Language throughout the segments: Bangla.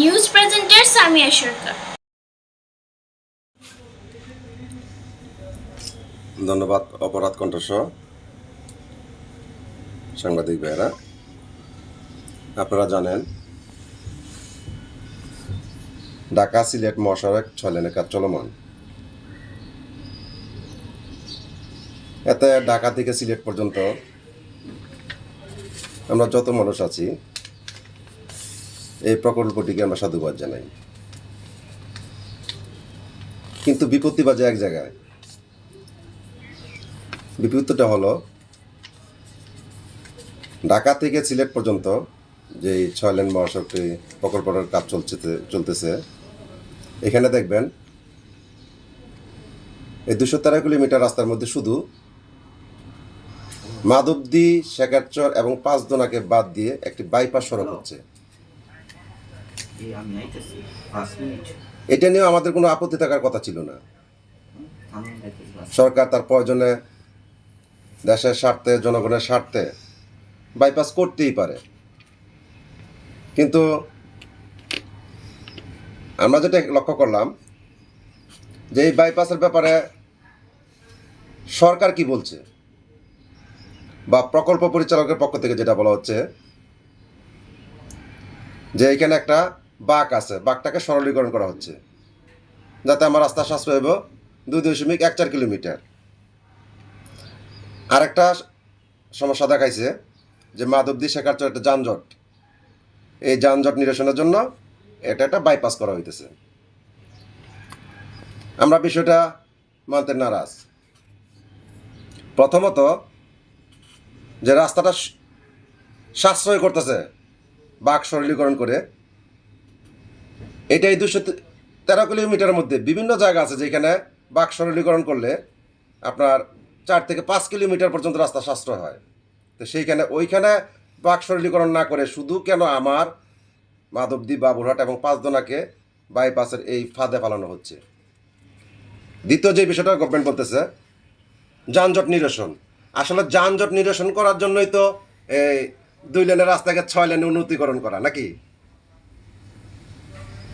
নিউজ প্রেজেন্টার সামিয়া সরকার। ধন্যবাদ, অপরাধ কণ্ঠস্বর সাংবাদিক ভাইয়েরা, আপনারা জানেন, ঢাকা সিলেট মহাসড়ক ছয় লেনের কাজ চলমান। এতে ঢাকা থেকে সিলেট পর্যন্ত আমরা যত মানুষ আছি এই প্রকল্পটিকে আমরা সাধুবাদ জানাই। কিন্তু বিপত্তি বাজে এক জায়গায়। বিপত্তিটা হলো, ঢাকা থেকে সিলেট পর্যন্ত যে ছয় লেন মহাসড়কটি প্রকল্পটার কাজ চলছে চলতেছে, এখানে দেখবেন এই দুশো তেরো কিলোমিটার রাস্তার মধ্যে শুধু মাধবদী, শেখারচর এবং পাঁচদোনাকে বাদ দিয়ে একটি বাইপাস সড়ক হচ্ছে। আমি আইতেছি পাঁচ মিনিট। এটা নিয়েও আমাদের কোনো আপত্তি থাকার কথা ছিল না। আমি আইতেছি পাঁচ সরকার তার প্রয়োজনে দেশের স্বার্থে জনগণের স্বার্থে বাইপাস করতেই পারে। কিন্তু আমরা যেটা লক্ষ্য করলাম যে এই বাইপাসের ব্যাপারে সরকার কি বলছে বা প্রকল্প পরিচালকের পক্ষ থেকে যেটা বলা হচ্ছে যে এখানে একটা বাঁক আছে, বাঁকটাকে সরলীকরণ করা হচ্ছে। যাতে আমার রাস্তা সাশ্রয় হবে দুই দশমিক এক চার কিলোমিটার। আরেকটা সমস্যা দেখাইছে যে মাধবদী শেখার একটা যানজট। এই যানজট নিরসনের জন্য এটা একটা বাইপাস করা হইতেছে। আমরা বিষয়টা মানতে নারাজ। প্রথমত যে রাস্তাটা সাশ্রয় করতেছে বাঘ সরলীকরণ করে এটাই দুশো তেরো কিলোমিটারের মধ্যে বিভিন্ন জায়গা আছে যেখানে বাক সরলীকরণ করলে আপনার চার থেকে পাঁচ কিলোমিটার পর্যন্ত রাস্তা সাশ্রয় হয়। তো সেইখানে ওইখানে বাক সরলীকরণ না করে শুধু কেন আমার মাধবদী, বাবুরহাট এবং পাঁচদোনাকে বাইপাসের এই ফাঁদে ফালানো হচ্ছে। দ্বিতীয় যে বিষয়টা গভর্নমেন্ট বলতেছে, যানজট নিরসন। আসলে যানজট নিরসন করার জন্যই তো এই দুই লেনের রাস্তাকে ছয় লেনে উন্নতিকরণ করা, নাকি?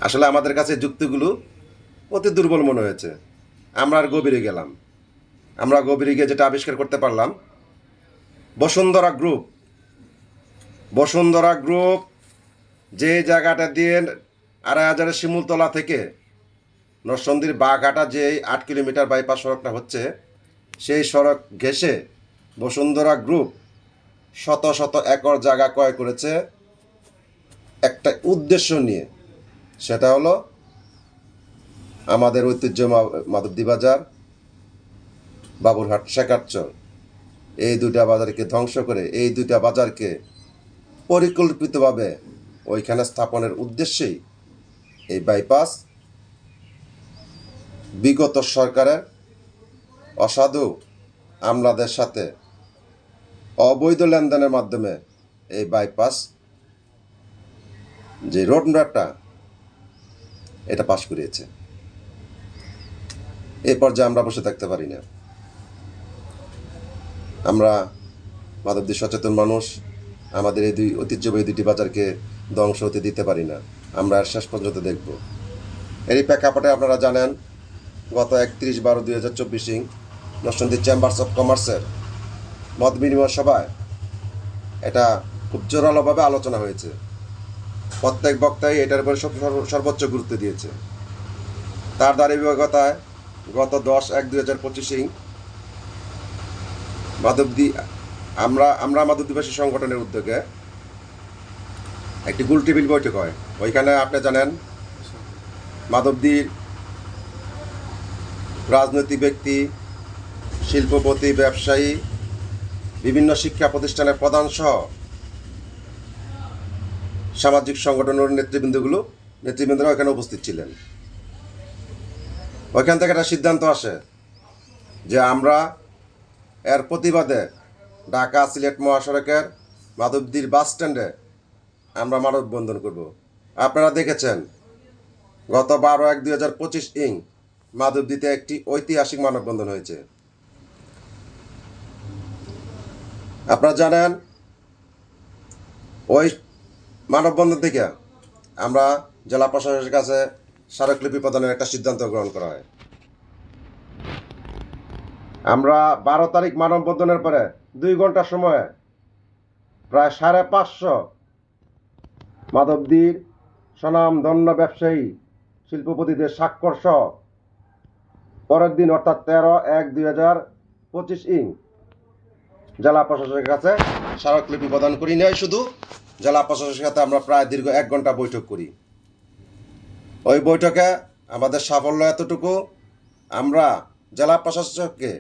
আসলে আমাদের কাছে যুক্তিগুলো অতি দুর্বল মনে হয়েছে। আমরা আর গভীরে গেলাম। আমরা গভীরে গিয়ে যেটা আবিষ্কার করতে পারলাম, বসুন্ধরা গ্রুপ। বসুন্ধরা গ্রুপ যে জায়গাটা দিয়ে আড়াই হাজারের শিমুলতলা থেকে নরসন্দির বাঘাটা যে আট কিলোমিটার বাইপাস সড়কটা হচ্ছে, সেই সড়ক ঘেঁষে বসুন্ধরা গ্রুপ শত শত একর জায়গা ক্রয় করেছে। একটা উদ্দেশ্য নিয়ে সেটা হলো আমাদের ঐতিহ্য মাধবদী বাজার বাবুরহাট, শেখারচর। এই দুইটা বাজারকে ধ্বংস করে এই দুইটা বাজারকে পরিকল্পিতভাবে ওইখানে স্থাপনের উদ্দেশ্যেই এই বাইপাস বিগত সরকারের অসাধু আমলাদের সাথে অবৈধ লেনদেনের মাধ্যমে এই বাইপাস যে রোড ম্যাপটা এটা পাশ করিয়েছে। এই পর্যায়ে আমরা বসে থাকতে পারি না। আমরা মাধবদী সচেতন মানুষ, আমাদের এই দুই ঐতিহ্যবাহী দুটি বাজারকে ধ্বংস হতে দিতে পারি না। আমরা শেষ পর্যন্ত দেখব। এরই প্রেক্ষাপটে আপনারা জানেন, গত একত্রিশ বারো দুই হাজার চব্বিশ নরসন্দী চেম্বার্স অফ কমার্সের মত বিনিময় সভায় এটা খুব জোরালোভাবে আলোচনা হয়েছে। প্রত্যেক বক্তাই এটার উপরে সর্বোচ্চ গুরুত্ব দিয়েছে। তার ধারাবাহিকতায় গত দশ এক দুই হাজার পঁচিশে মাধবদী আমরা আমরা মাধবদীবাসী সংগঠনের উদ্যোগে একটি গুল টেবিল বৈঠক হয়। ওইখানে আপনি জানেন মাধবদীর রাজনৈতিক ব্যক্তি, শিল্পপতি, ব্যবসায়ী, বিভিন্ন শিক্ষা প্রতিষ্ঠানের প্রধান সহ সামাজিক সংগঠনের নেতৃবৃন্দগুলো নেতৃবৃন্দরা ওখানে উপস্থিত ছিলেন। ওইখান থেকে একটা সিদ্ধান্ত আসে যে আমরা এর প্রতিবাদে ঢাকা সিলেট মহাসড়কের মাধবদীর বাস স্ট্যান্ডে আমরা মানববন্ধন করব। আপনারা দেখেছেন, গত বারো এক দুই হাজার পঁচিশ ইং মাধবদীতে একটি ঐতিহাসিক মানববন্ধন হয়েছে। আপনারা জানেন, ওই মানববন্ধন থেকে আমরা জেলা প্রশাসনের কাছে স্মারকলিপি প্রদানের একটা সিদ্ধান্ত গ্রহণ করা হয়। আমরা বারো তারিখ মানববন্ধনের পরে দুই ঘণ্টা সময়ে প্রায় সাড়ে পাঁচশো মাধবদীর সনাম ধন্য ব্যবসায়ী শিল্পপতিদের স্বাক্ষর সহ পরের দিন অর্থাৎ তেরো এক দুই হাজার পঁচিশ ইং জেলা প্রশাসনের কাছে স্মারকলিপি প্রদান করি নেয় শুধু জেলা প্রশাসনের সাথে আমরা প্রায় দীর্ঘ এক ঘণ্টা বৈঠক করি। ওই বৈঠকে আমাদের সাফল্য এতটুকু, আমরা জেলা প্রশাসককে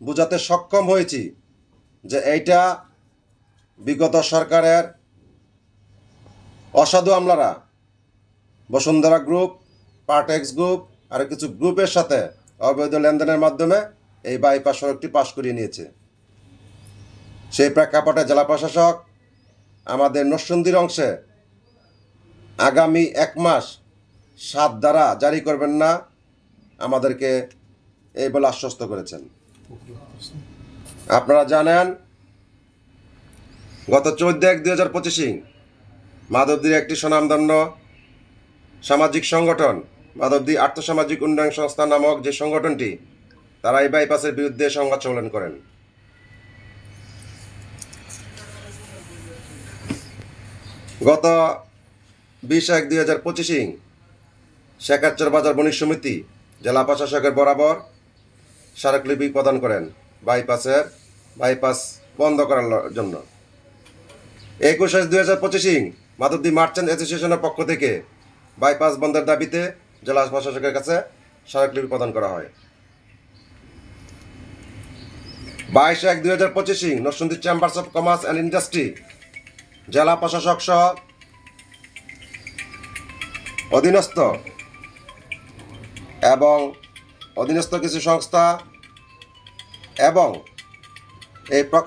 বোঝাতে সক্ষম হয়েছি যে এইটা বিগত সরকারের অসাধু আমলারা, বসুন্ধরা গ্রুপ, পার্টেক্স গ্রুপ, আর কিছু গ্রুপের সাথে অবৈধ লেনদেনের মাধ্যমে এই বাইপাস সড়কটি পাশ করিয়ে নিয়েছে। সেই প্রেক্ষাপটে জেলা প্রশাসক আমাদের নরসন্দির অংশে আগামী এক মাস সাত দ্বারা জারি করবেন না, আমাদেরকে এই বলে আশ্বস্ত করেছেন। আপনারা জানেন, গত চোদ্দ এক দুই হাজার পঁচিশে মাধবদীর একটি স্বনামধন্য সামাজিক সংগঠন, মাধবদী আর্থসামাজিক উন্নয়ন সংস্থা নামক যে সংগঠনটি, তারা এই বাইপাসের বিরুদ্ধে সংবাদ সম্মেলন করেন। গত বিশ এক দুই হাজার পঁচিশে শেখাচ্চর বাজার বণিক সমিতি জেলা প্রশাসকের বরাবর স্মারকলিপি প্রদান করেন বাইপাসের বাইপাস বন্ধ করার জন্য। একুশ দুই হাজার পঁচিশে মাধবদী মার্চেন্ট অ্যাসোসিয়েশনের পক্ষ থেকে বাইপাস বন্ধের দাবিতে জেলা প্রশাসকের কাছে স্মারকলিপি প্রদান করা হয়। বাইশ এক দুই হাজার পঁচিশে Narsingdi chambers of commerce and industry জেলা প্রশাসক সহ অধীনস্থ এবং অধীনস্থ কিছু সংস্থা এবং এই প্রকল্প